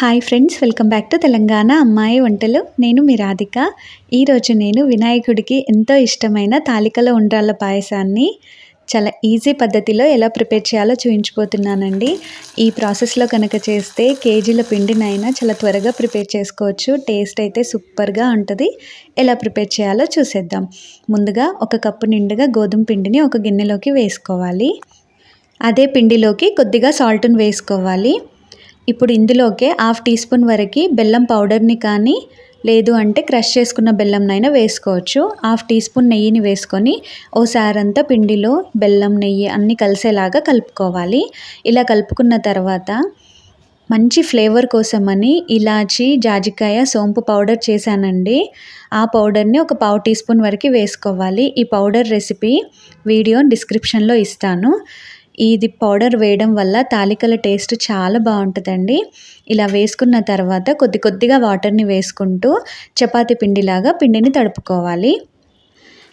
Hi friends welcome back to Telangana అమ్మాయి వంటలు నేను మీ రాధిక ఈరోజు నేను వినాయకుడికి ఎంతో ఇష్టమైన తాలికల ఉండ్రాళ్ళ పాయసాన్ని చాలా ఈజీ పద్ధతిలో ఎలా ప్రిపేర్ చేయాలో చూపించిపోతున్నానండి ఈ ప్రాసెస్లో కనుక చేస్తే కేజీల పిండినైనా చాలా త్వరగా ప్రిపేర్ చేసుకోవచ్చు. టేస్ట్ అయితే సూపర్గా ఉంటుంది. ఎలా ప్రిపేర్ చేయాలో చూసేద్దాం. ముందుగా ఒక కప్పు నిండుగా గోధుమ పిండిని ఒక గిన్నెలోకి వేసుకోవాలి. అదే పిండిలోకి కొద్దిగా సాల్ట్ని వేసుకోవాలి. ఇప్పుడు ఇందులోకే హాఫ్ టీ స్పూన్ వరకు బెల్లం పౌడర్ని కానీ లేదు అంటే క్రష్ చేసుకున్న బెల్లంనైనా వేసుకోవచ్చు. హాఫ్ టీ స్పూన్ నెయ్యిని వేసుకొని ఓసారంతా పిండిలో బెల్లం నెయ్యి అన్నీ కలిసేలాగా కలుపుకోవాలి. ఇలా కలుపుకున్న తర్వాత మంచి ఫ్లేవర్ కోసమని ఇలాచి జాజికాయ సోంపు పౌడర్ చేశానండి. ఆ పౌడర్ని ఒక పావు టీ స్పూన్ వరకు వేసుకోవాలి. ఈ పౌడర్ రెసిపీ వీడియో డిస్క్రిప్షన్లో ఇస్తాను. ఇది పౌడర్ వేయడం వల్ల తాలికల టేస్ట్ చాలా బాగుంటుందండి. ఇలా వేసుకున్న తర్వాత కొద్ది కొద్దిగా వాటర్ని వేసుకుంటూ చపాతీ పిండిలాగా పిండిని తడుపుకోవాలి.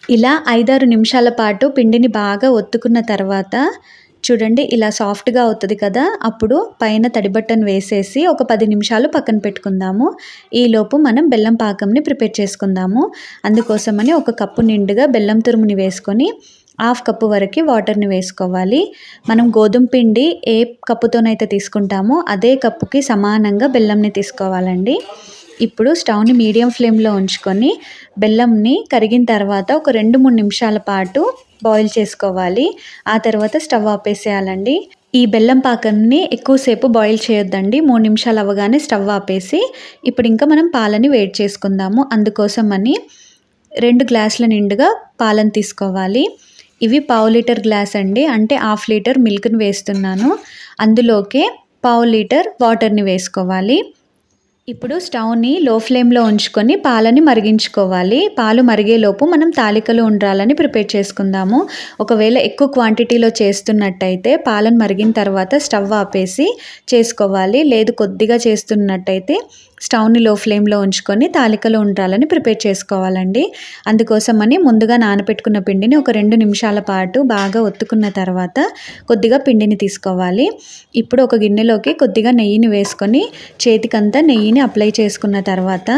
ఇలా ఐదారు నిమిషాల పాటు పిండిని బాగా ఒత్తుకున్న తర్వాత చూడండి ఇలా సాఫ్ట్గా అవుతుంది కదా. అప్పుడు పైన తడిబట్టను వేసేసి ఒక పది నిమిషాలు పక్కన పెట్టుకుందాము. ఈలోపు మనం బెల్లం పాకంని ప్రిపేర్ చేసుకుందాము. అందుకోసమని ఒక కప్పు నిండుగా బెల్లం తురుముని వేసుకొని హాఫ్ కప్పు వరకు వాటర్ని వేసుకోవాలి. మనం గోధుమ పిండి ఏ కప్పుతోనైతే తీసుకుంటామో అదే కప్పుకి సమానంగా బెల్లంని తీసుకోవాలండి. ఇప్పుడు స్టవ్ని మీడియం ఫ్లేమ్లో ఉంచుకొని బెల్లంని కరిగిన తర్వాత ఒక రెండు మూడు నిమిషాల పాటు బాయిల్ చేసుకోవాలి. ఆ తర్వాత స్టవ్ ఆపేసేయాలండి. ఈ బెల్లం పాకంని ఎక్కువసేపు బాయిల్ చేయొద్దండి. మూడు నిమిషాలు అవ్వగానే స్టవ్ ఆపేసి ఇప్పుడు ఇంకా మనం పాలని వేడి చేసుకుందాము. అందుకోసం అని రెండు గ్లాసుల నిండుగా పాలను తీసుకోవాలి. ఇవి పావు లీటర్ గ్లాస్ అండి. అంటే హాఫ్ లీటర్ మిల్క్ని వేస్తున్నాను. అందులోకే పావు లీటర్ వాటర్ని వేసుకోవాలి. ఇప్పుడు స్టవ్ని లో ఫ్లేమ్లో ఉంచుకొని పాలని మరిగించుకోవాలి. పాలు మరిగేలోపు మనం తాలికలు ఉండాలని ప్రిపేర్ చేసుకుందాము. ఒకవేళ ఎక్కువ క్వాంటిటీలో చేస్తున్నట్టయితే పాలను మరిగిన తర్వాత స్టవ్ ఆపేసి చేసుకోవాలి. లేదు కొద్దిగా చేస్తున్నట్టయితే స్టవ్ని లో ఫ్లేమ్లో ఉంచుకొని తాలికలు ఉండాలని ప్రిపేర్ చేసుకోవాలండి. అందుకోసమని ముందుగా నానబెట్టుకున్న పిండిని ఒక రెండు నిమిషాల పాటు బాగా ఒత్తుకున్న తర్వాత కొద్దిగా పిండిని తీసుకోవాలి. ఇప్పుడు ఒక గిన్నెలోకి కొద్దిగా నెయ్యిని వేసుకొని చేతికంతా నెయ్యిని అప్లై చేసుకున్న తర్వాత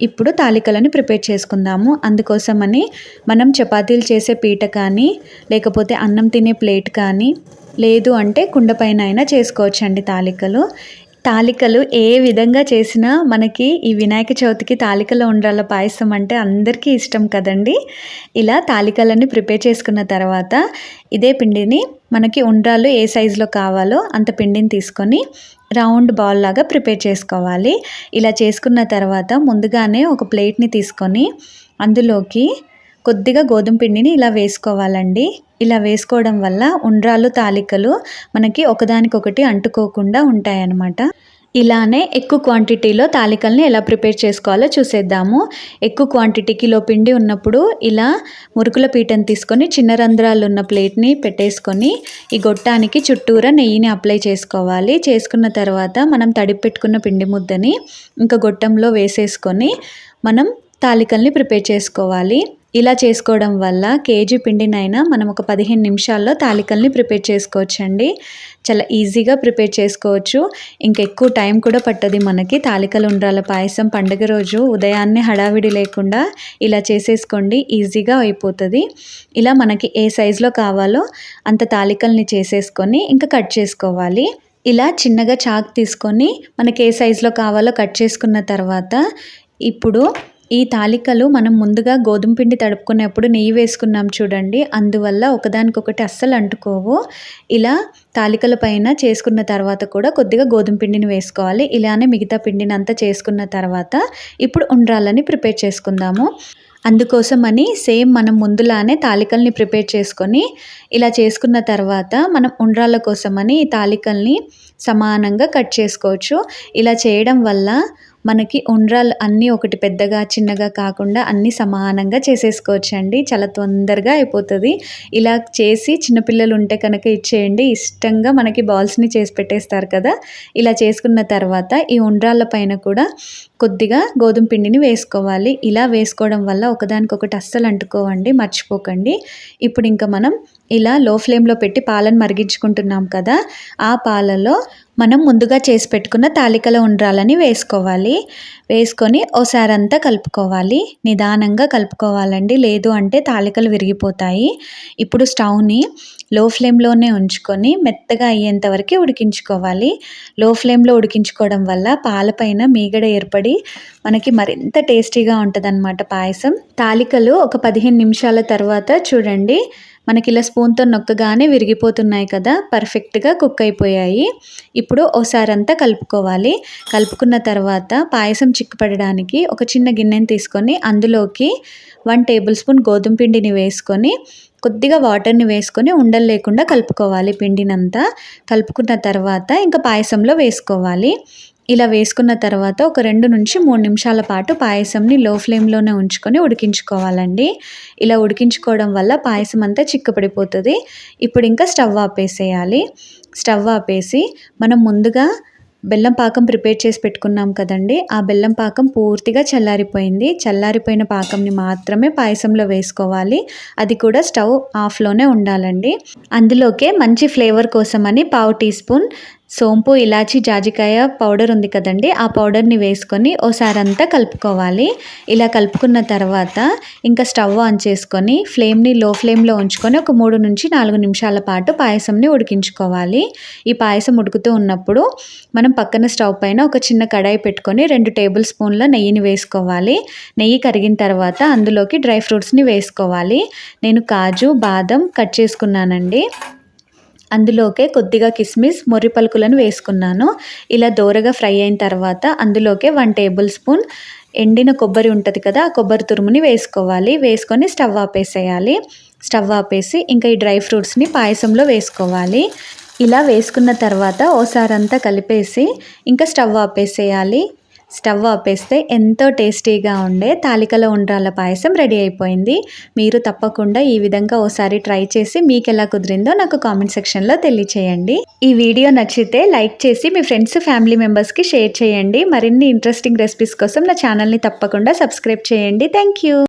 ఇప్పుడు తాలికలను ప్రిపేర్ చేసుకుందాము. అందుకోసమని మనం చపాతీలు చేసే పీట కానీ లేకపోతే అన్నం తినే ప్లేట్ కానీ లేదు అంటే కుండపైన అయినా చేసుకోవచ్చండి తాలికలు. తాలికలు ఏ విధంగా చేసినా మనకి ఈ వినాయక చవితికి తాలికలు ఉండ్రాల పాయసం అంటే అందరికీ ఇష్టం కదండి. ఇలా తాలికలన్నీ ప్రిపేర్ చేసుకున్న తర్వాత ఇదే పిండిని మనకి ఉండ్రాలు ఏ సైజులో కావాలో అంత పిండిని తీసుకొని రౌండ్ బాల్ లాగా ప్రిపేర్ చేసుకోవాలి. ఇలా చేసుకున్న తర్వాత ముందుగానే ఒక ప్లేట్ని తీసుకొని అందులోకి కొద్దిగా గోధుమ పిండిని ఇలా వేసుకోవాలండి. ఇలా వేసుకోవడం వల్ల ఉండ్రాలు తాలికలు మనకి ఒకదానికొకటి అంటుకోకుండా ఉంటాయన్నమాట. ఇలానే ఎక్కువ క్వాంటిటీలో తాలికల్ని ఎలా ప్రిపేర్ చేసుకోవాలో చూసేద్దాము. ఎక్కువ క్వాంటిటీకిలో పిండి ఉన్నప్పుడు ఇలా మురుకుల పీటను తీసుకొని చిన్న రంధ్రాలు ఉన్న ప్లేట్ని పెట్టేసుకొని ఈ గొట్టానికి చుట్టూరా నెయ్యిని అప్లై చేసుకోవాలి. చేసుకున్న తర్వాత మనం తడిపెట్టుకున్న పెట్టుకున్న పిండి ముద్దని ఇంకా గొట్టంలో వేసేసుకొని మనం తాలికల్ని ప్రిపేర్ చేసుకోవాలి. ఇలా చేసుకోవడం వల్ల కేజీ పిండినైనా మనం ఒక పదిహేను నిమిషాల్లో తాలికల్ని ప్రిపేర్ చేసుకోవచ్చండి. చాలా ఈజీగా ప్రిపేర్ చేసుకోవచ్చు. ఇంకెక్కువ టైం కూడా పట్టది మనకి. తాలికలు ఉండ్రాల పాయసం పండుగ రోజు ఉదయాన్నే హడావిడి లేకుండా ఇలా చేసేసుకోండి. ఈజీగా అయిపోతుంది. ఇలా మనకి ఏ సైజులో కావాలో అంత తాలికల్ని చేసేసుకొని ఇంకా కట్ చేసుకోవాలి. ఇలా చిన్నగా చాక్ తీసుకొని మనకి ఏ సైజులో కావాలో కట్ చేసుకున్న తర్వాత ఇప్పుడు ఈ తాలికలు మనం ముందుగా గోధుమ పిండి తడుపుకునేప్పుడు నెయ్యి వేసుకున్నాం చూడండి. అందువల్ల ఒకదానికొకటి అస్సలు అంటుకోవు. ఇలా తాలికల పైన చేసుకున్న తర్వాత కూడా కొద్దిగా గోధుమ పిండిని వేసుకోవాలి. ఇలానే మిగతా పిండిని అంతా చేసుకున్న తర్వాత ఇప్పుడు ఉండ్రాలని ప్రిపేర్ చేసుకుందాము. అందుకోసమని సేమ్ మనం ముందులానే తాలికల్ని ప్రిపేర్ చేసుకొని ఇలా చేసుకున్న తర్వాత మనం ఉండ్రాల కోసమని ఈ తాలికల్ని సమానంగా కట్ చేసుకోవచ్చు. ఇలా చేయడం వల్ల మనకి ఉండ్రాలు అన్నీ ఒకటి పెద్దగా చిన్నగా కాకుండా అన్నీ సమానంగా చేసేసుకోవచ్చు అండి చాలా తొందరగా అయిపోతుంది. ఇలా చేసి చిన్నపిల్లలు ఉంటే కనుక ఇచ్చేయండి. ఇష్టంగా మనకి బాల్స్ని చేసి పెట్టేస్తారు కదా. ఇలా చేసుకున్న తర్వాత ఈ ఉండ్రాళ్ళ పైన కూడా కొద్దిగా గోధుమ పిండిని వేసుకోవాలి. ఇలా వేసుకోవడం వల్ల ఒకదానికొకటి అస్సలు అంటుకోవండి మర్చిపోకండి. ఇప్పుడు ఇంకా మనం ఇలా లో ఫ్లేమ్లో పెట్టి పాలను మరిగించుకుంటున్నాం కదా ఆ పాలలో మనం ముందుగా చేసి పెట్టుకున్న తాలికల ఉండ్రాలని వేసుకోవాలి. వేసుకొని ఓసారి అంతా కలుపుకోవాలి. నిదానంగా కలుపుకోవాలండి. లేదు అంటే తాలికలు విరిగిపోతాయి. ఇప్పుడు స్టవ్ని లో ఫ్లేమ్లోనే ఉంచుకొని మెత్తగా అయ్యేంత వరకు ఉడికించుకోవాలి. లో ఫ్లేమ్లో ఉడికించుకోవడం వల్ల పాలపైన మీగడ ఏర్పడి మనకి మరింత టేస్టీగా ఉంటుందన్నమాట పాయసం. తాలికలు ఒక పదిహేను నిమిషాల తర్వాత చూడండి మనకి ఇలా స్పూన్తో నొక్కగానే విరిగిపోతున్నాయి కదా పర్ఫెక్ట్గా కుక్ అయిపోయాయి. ఇప్పుడు ఓసారంతా అంతా కలుపుకోవాలి. కలుపుకున్న తర్వాత పాయసం చిక్కుపడడానికి ఒక చిన్న గిన్నెని తీసుకొని అందులోకి వన్ టేబుల్ స్పూన్ గోధుమ పిండిని వేసుకొని కొద్దిగా వాటర్ని వేసుకొని ఉండలు లేకుండా కలుపుకోవాలి పిండినంతా. కలుపుకున్న తర్వాత ఇంకా పాయసంలో వేసుకోవాలి. ఇలా వేసుకున్న తర్వాత ఒక రెండు నుంచి మూడు నిమిషాల పాటు పాయసంని లో ఫ్లేమ్లోనే ఉంచుకొని ఉడికించుకోవాలండి. ఇలా ఉడికించుకోవడం వల్ల పాయసం అంతా చిక్కపడిపోతుంది. ఇప్పుడు ఇంకా స్టవ్ ఆపేసేయాలి. స్టవ్ ఆపేసి మనం ముందుగా బెల్లం పాకం ప్రిపేర్ చేసి పెట్టుకున్నాం కదండి. ఆ బెల్లం పాకం పూర్తిగా చల్లారిపోయింది. చల్లారిపోయిన పాకంని మాత్రమే పాయసంలో వేసుకోవాలి. అది కూడా స్టవ్ ఆఫ్లోనే ఉండాలండి. అందులోకే మంచి ఫ్లేవర్ కోసమని పావు టీ స్పూన్ సోంపు ఇలాచి జాజికాయ పౌడర్ ఉంది కదండి. ఆ పౌడర్ని వేసుకొని ఓసారి అంతా కలుపుకోవాలి. ఇలా కలుపుకున్న తర్వాత ఇంకా స్టవ్ ఆన్ చేసుకొని ఫ్లేమ్ని లో ఫ్లేమ్లో ఉంచుకొని ఒక మూడు నుంచి నాలుగు నిమిషాల పాటు పాయసంని ఉడికించుకోవాలి. ఈ పాయసం ఉడుకుతూ ఉన్నప్పుడు మనం పక్కన స్టవ్ పైన ఒక చిన్న కడాయి పెట్టుకొని రెండు టేబుల్ స్పూన్ల నెయ్యిని వేసుకోవాలి. నెయ్యి కరిగిన తర్వాత అందులోకి డ్రై ఫ్రూట్స్ని వేసుకోవాలి. నేను కాజు బాదం కట్ చేసుకున్నానండి. అందులోకే కొద్దిగా కిస్మిస్ మొర్రి పలుకులను వేసుకున్నాను. ఇలా దోరగా ఫ్రై అయిన తర్వాత అందులోకే వన్ టేబుల్ స్పూన్ ఎండిన కొబ్బరి ఉంటుంది కదా ఆ కొబ్బరి తురుముని వేసుకోవాలి. వేసుకొని స్టవ్ ఆపేసేయాలి. స్టవ్ ఆపేసి ఇంకా ఈ డ్రై ఫ్రూట్స్ని పాయసంలో వేసుకోవాలి. ఇలా వేసుకున్న తర్వాత ఓసారంతా కలిపేసి ఇంకా స్టవ్ ఆపేసేయాలి. స్టవ్ ఆపేస్తే ఎంతో టేస్టీగా ఉండే తాలికల ఉండ్రాల పాయసం రెడీ అయిపోయింది. మీరు తప్పకుండా ఈ విధంగా ఓసారి ట్రై చేసి మీకు ఎలా కుదిరిందో నాకు కామెంట్ సెక్షన్లో తెలియచేయండి. ఈ వీడియో నచ్చితే లైక్ చేసి మీ ఫ్రెండ్స్ ఫ్యామిలీ మెంబర్స్కి షేర్ చేయండి. మరిన్ని ఇంట్రెస్టింగ్ రెసిపీస్ కోసం నా ఛానల్ని తప్పకుండా సబ్స్క్రైబ్ చేయండి. Thank you.